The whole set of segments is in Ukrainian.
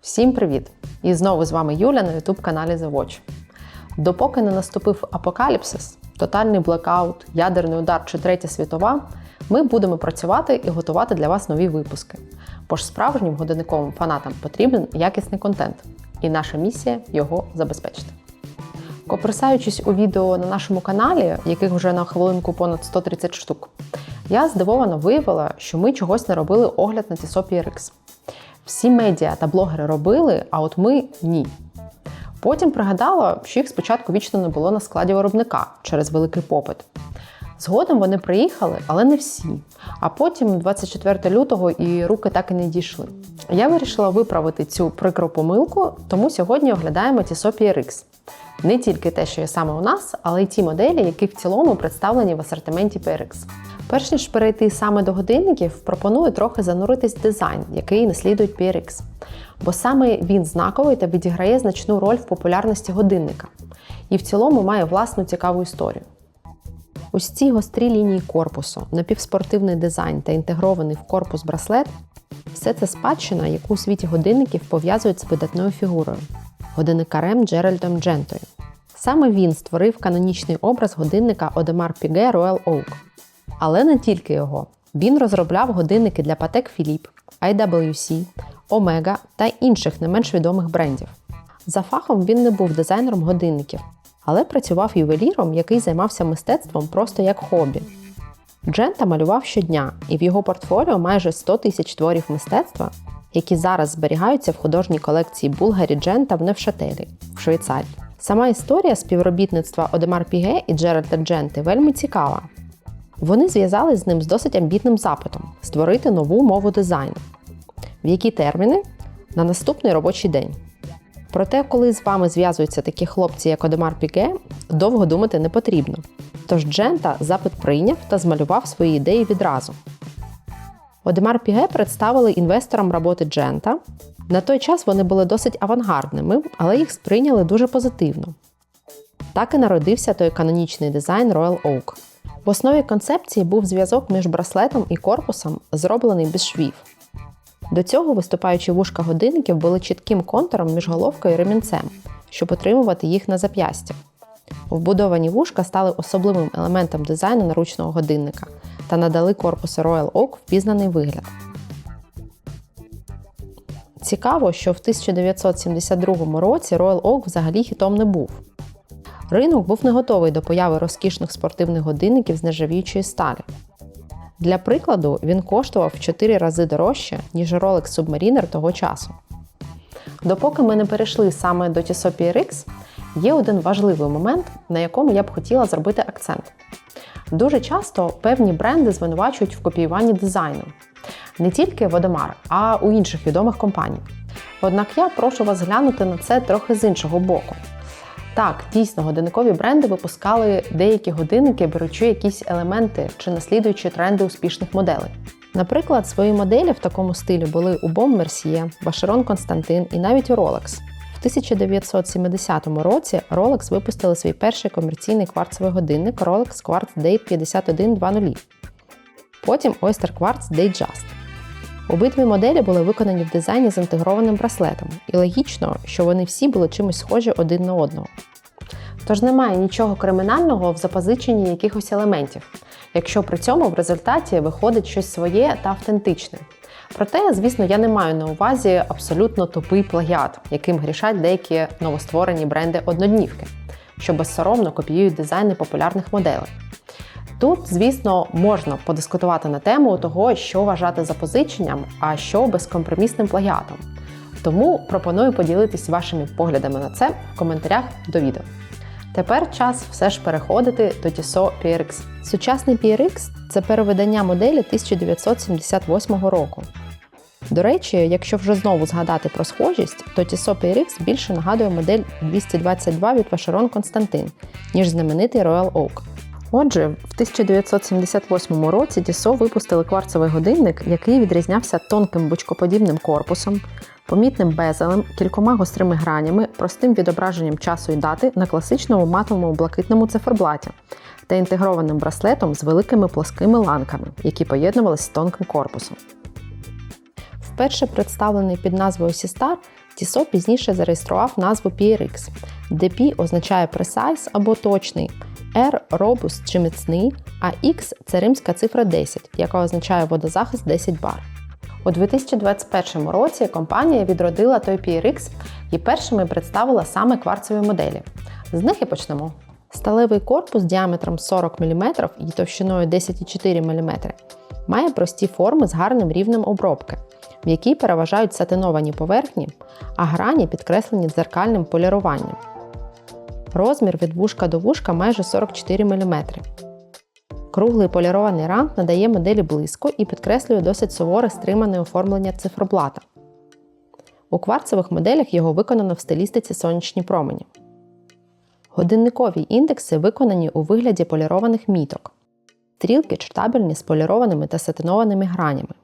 Всім привіт! І знову з вами Юля на youtube каналі The Watch. Допоки не наступив апокаліпсис, тотальний блекаут, ядерний удар чи третя світова, ми будемо працювати і готувати для вас нові випуски. Бо ж справжнім годинниковим фанатам потрібен якісний контент, і наша місія його забезпечити. Коприсаючись у відео на нашому каналі, яких вже на хвилинку понад 130 штук, я здивовано виявила, що ми чогось не робили огляд на Tissot PRX. Всі медіа та блогери робили, а от ми ні. Потім пригадала, що їх спочатку вічно не було на складі виробника через великий попит. Згодом вони приїхали, але не всі. А потім, 24 лютого, і руки так і не дійшли. Я вирішила виправити цю прикру помилку, тому сьогодні оглядаємо Tissot PRX. Не тільки те, що є саме у нас, але й ті моделі, які в цілому представлені в асортименті PRX. Перш ніж перейти саме до годинників, пропоную трохи зануритись в дизайн, який наслідує PRX. Бо саме він знаковий та відіграє значну роль в популярності годинника. І в цілому має власну цікаву історію. Ось ці гострі лінії корпусу, напівспортивний дизайн та інтегрований в корпус браслет все це спадщина, яку у світі годинників пов'язують з видатною фігурою годинникарем Джеральдом Джентою. Саме він створив канонічний образ годинника Одемар Піге Royal Oak. Але не тільки його. Він розробляв годинники для Patek Philippe, IWC, Omega та інших не менш відомих брендів. За фахом він не був дизайнером годинників, але працював ювеліром, який займався мистецтвом просто як хобі. Джента малював щодня, і в його портфоліо майже 100 тисяч творів мистецтва, які зараз зберігаються в художній колекції Булгарі Джента в Невшателі в Швейцарії. Сама історія співробітництва Одемар Піге і Джеральда Дженти вельми цікава. Вони зв'язались з ним з досить амбітним запитом створити нову мову дизайну. В які терміни? На наступний робочий день. Проте, коли з вами зв'язуються такі хлопці, як Одемар Піге, довго думати не потрібно. Тож Джента запит прийняв та змалював свої ідеї відразу. Одемар Піге представили інвесторам роботи Джента. На той час вони були досить авангардними, але їх сприйняли дуже позитивно. Так і народився той канонічний дизайн Royal Oak. В основі концепції був зв'язок між браслетом і корпусом, зроблений без швів. До цього виступаючі вушка годинників були чітким контуром між головкою і ремінцем, щоб отримувати їх на зап'ястя. Вбудовані вушка стали особливим елементом дизайну наручного годинника та надали корпусу Royal Oak впізнаний вигляд. Цікаво, що в 1972 році Royal Oak взагалі хітом не був. Ринок був не готовий до появи розкішних спортивних годинників з нержавіючої сталі. Для прикладу, він коштував в 4 рази дорожче, ніж Rolex Submariner того часу. Допоки ми не перейшли саме до Tissot PRX, є один важливий момент, на якому я б хотіла зробити акцент. Дуже часто певні бренди звинувачують в копіюванні дизайну. Не тільки Водомар, а у інших відомих компаній. Однак я прошу вас глянути на це трохи з іншого боку. Так, дійсно, годинникові бренди випускали деякі годинники, беручи якісь елементи чи наслідуючи тренди успішних моделей. Наприклад, свої моделі в такому стилі були у Бом Мерсьє, Башерон Константин і навіть у Rolex. В 1970 році Rolex випустили свій перший комерційний кварцевий годинник Rolex Quartz Date 5120. Потім Oyster Quartz Date Just. Обидві моделі були виконані в дизайні з інтегрованим браслетом, і логічно, що вони всі були чимось схожі один на одного. Тож немає нічого кримінального в запозиченні якихось елементів, якщо при цьому в результаті виходить щось своє та автентичне. Проте, звісно, я не маю на увазі абсолютно тупий плагіат, яким грішать деякі новостворені бренди одноднівки, що безсоромно копіюють дизайни популярних моделей. Тут, звісно, можна подискутувати на тему того, що вважати запозиченням, а що безкомпромісним плагіатом. Тому пропоную поділитись вашими поглядами на це в коментарях до відео. Тепер час все ж переходити до Tissot PRX. Сучасний PRX це перевидання моделі 1978 року. До речі, якщо вже знову згадати про схожість, то Tissot PRX більше нагадує модель 222 від Vacheron Constantin, ніж знаменитий Royal Oak. Отже, в 1978 році Tissot випустили кварцевий годинник, який відрізнявся тонким бочкоподібним корпусом, помітним безелем, кількома гострими гранями, простим відображенням часу і дати на класичному матовому блакитному циферблаті та інтегрованим браслетом з великими плоскими ланками, які поєднувалися з тонким корпусом. Вперше представлений під назвою Сістар, Tissot пізніше зареєстрував назву PRX, де P означає precise або точний, R robust чи міцний, а X це римська цифра 10, яка означає водозахист 10 бар. У 2021 році компанія відродила той PRX і першими представила саме кварцеві моделі. З них і почнемо. Сталевий корпус діаметром 40 мм і товщиною 10,4 мм має прості форми з гарним рівнем обробки, в якій переважають сатиновані поверхні, а грані підкреслені дзеркальним поліруванням. Розмір від вушка до вушка майже 44 мм. Круглий полірований ранг надає моделі близько і підкреслює досить суворе стримане оформлення цифроблата. У кварцевих моделях його виконано в стилістиці сонячні промені. Годинникові індекси виконані у вигляді полірованих міток. Стрілки читабельні з полірованими та сатинованими гранями.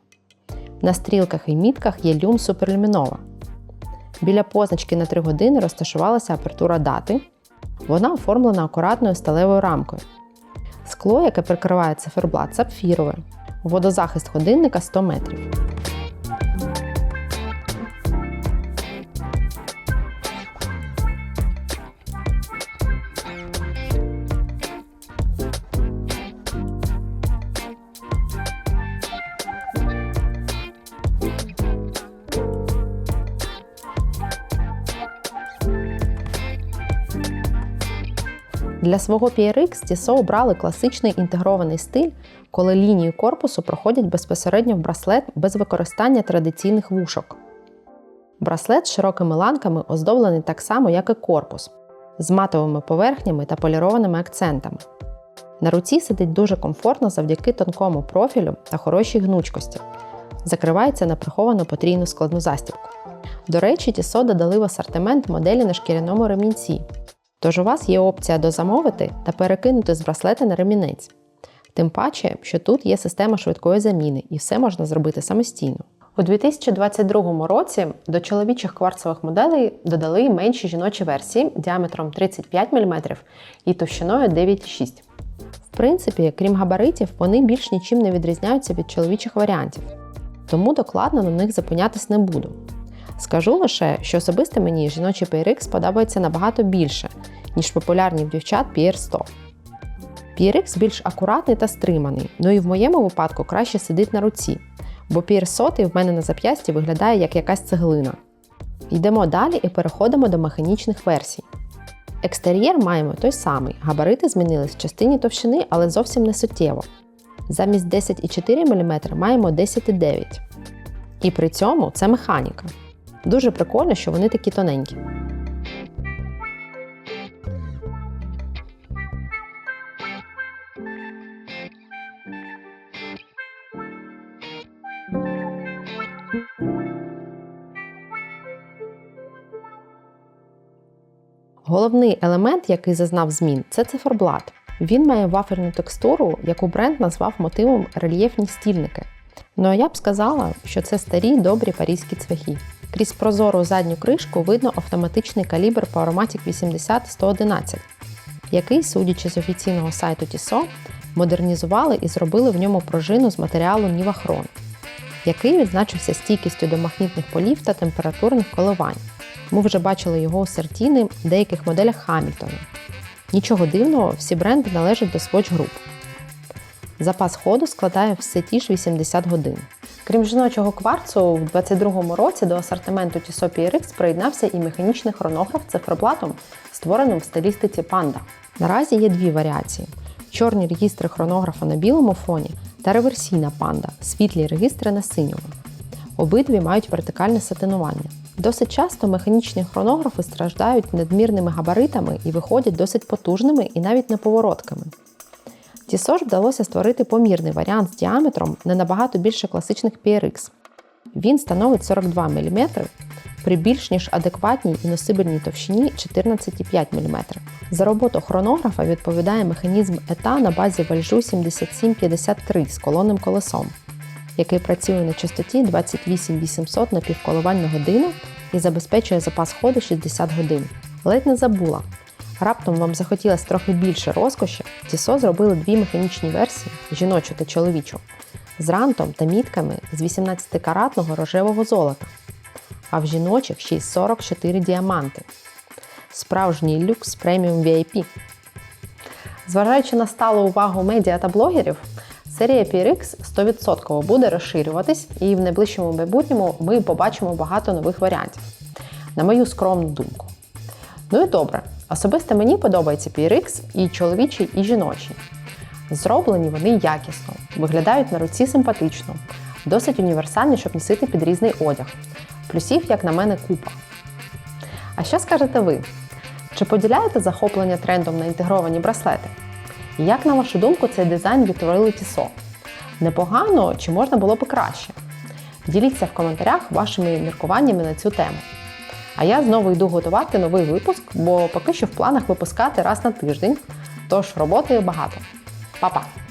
На стрілках і мітках є люм суперлюмінова. Біля позначки на 3 години розташувалася апертура дати. Вона оформлена акуратною сталевою рамкою. Скло, яке прикриває циферблат, сапфірове. Водозахист годинника 100 метрів. Для свого PRX Tissot обрали класичний інтегрований стиль, коли лінії корпусу проходять безпосередньо в браслет без використання традиційних вушок. Браслет з широкими ланками оздоблений так само, як і корпус, з матовими поверхнями та полірованими акцентами. На руці сидить дуже комфортно завдяки тонкому профілю та хорошій гнучкості. Закривається на приховану потрійну складну застібку. До речі, Tissot додали в асортимент моделі на шкіряному ремінці. Тож у вас є опція дозамовити та перекинути з браслета на ремінець. Тим паче, що тут є система швидкої заміни і все можна зробити самостійно. У 2022 році до чоловічих кварцевих моделей додали менші жіночі версії діаметром 35 мм і товщиною 9,6 В принципі, крім габаритів, вони більш нічим не відрізняються від чоловічих варіантів, тому докладно на них зупинятись не буду. Скажу лише, що особисто мені жіночий PRX подобається набагато більше, ніж популярні в дівчат PR100. PRX більш акуратний та стриманий, ну і в моєму випадку краще сидить на руці, бо PR100 в мене на зап'ясті виглядає як якась цеглина. Йдемо далі і переходимо до механічних версій. Екстер'єр маємо той самий, габарити змінились в частині товщини, але зовсім не суттєво. Замість 10,4 мм маємо 10,9 І при цьому це механіка. Дуже прикольно, що вони такі тоненькі. Головний елемент, який зазнав змін, це циферблат. Він має вафельну текстуру, яку бренд назвав мотивом рельєфні стільники. Ну а я б сказала, що це старі добрі парізькі цвяхи. Крізь прозору задню кришку видно автоматичний калібр Powermatic 80-111, який, судячи з офіційного сайту Tissot, модернізували і зробили в ньому пружину з матеріалу Nivachron, який відзначився стійкістю до магнітних полів та температурних коливань. Ми вже бачили його у сертіни в деяких моделях Хамільтона. Нічого дивного, всі бренди належать до Swatch Group. Запас ходу складає все ті ж 80 годин. Крім жіночого кварцу, в 2022 році до асортименту Tissot PRX приєднався і механічний хронограф цифроблатом, створеним в стилістиці Panda. Наразі є дві варіації: чорні регістри хронографа на білому фоні та реверсійна панда, світлі регістри на синьому. Обидві мають вертикальне сатинування. Досить часто механічні хронографи страждають надмірними габаритами і виходять досить потужними і навіть неповоротками. Тісо ж вдалося створити помірний варіант з діаметром не набагато більше класичних PRX. Він становить 42 мм при більш ніж адекватній і носибельній товщині 14,5 мм. За роботу хронографа відповідає механізм ета на базі вальжу 7753 з колонним колесом, який працює на частоті 28800 на півколивань на годину і забезпечує запас ходу 60 годин. Ледь не забула. Раптом вам захотілося трохи більше розкоші, Тісо зробили дві механічні версії жіночу та чоловічу, з рантом та мітками з 18-каратного рожевого золота. а в жіночих ще й 44 діаманти. Справжній люкс преміум VIP. Зважаючи на сталу увагу медіа та блогерів, серія PRX 100% буде розширюватись, і в найближчому майбутньому ми побачимо багато нових варіантів, на мою скромну думку. Ну і добре, особисто мені подобається PRX і чоловічий, і жіночий. Зроблені вони якісно, виглядають на руці симпатично, досить універсальні, щоб носити під різний одяг. Плюсів, як на мене, купа. А що скажете ви? Чи поділяєте захоплення трендом на інтегровані браслети? Як, на вашу думку, цей дизайн відтворили Тісо? Непогано чи можна було б краще? Діліться в коментарях вашими міркуваннями на цю тему. А я знову йду готувати новий випуск, бо поки що в планах випускати раз на тиждень, тож роботи багато. Па-па!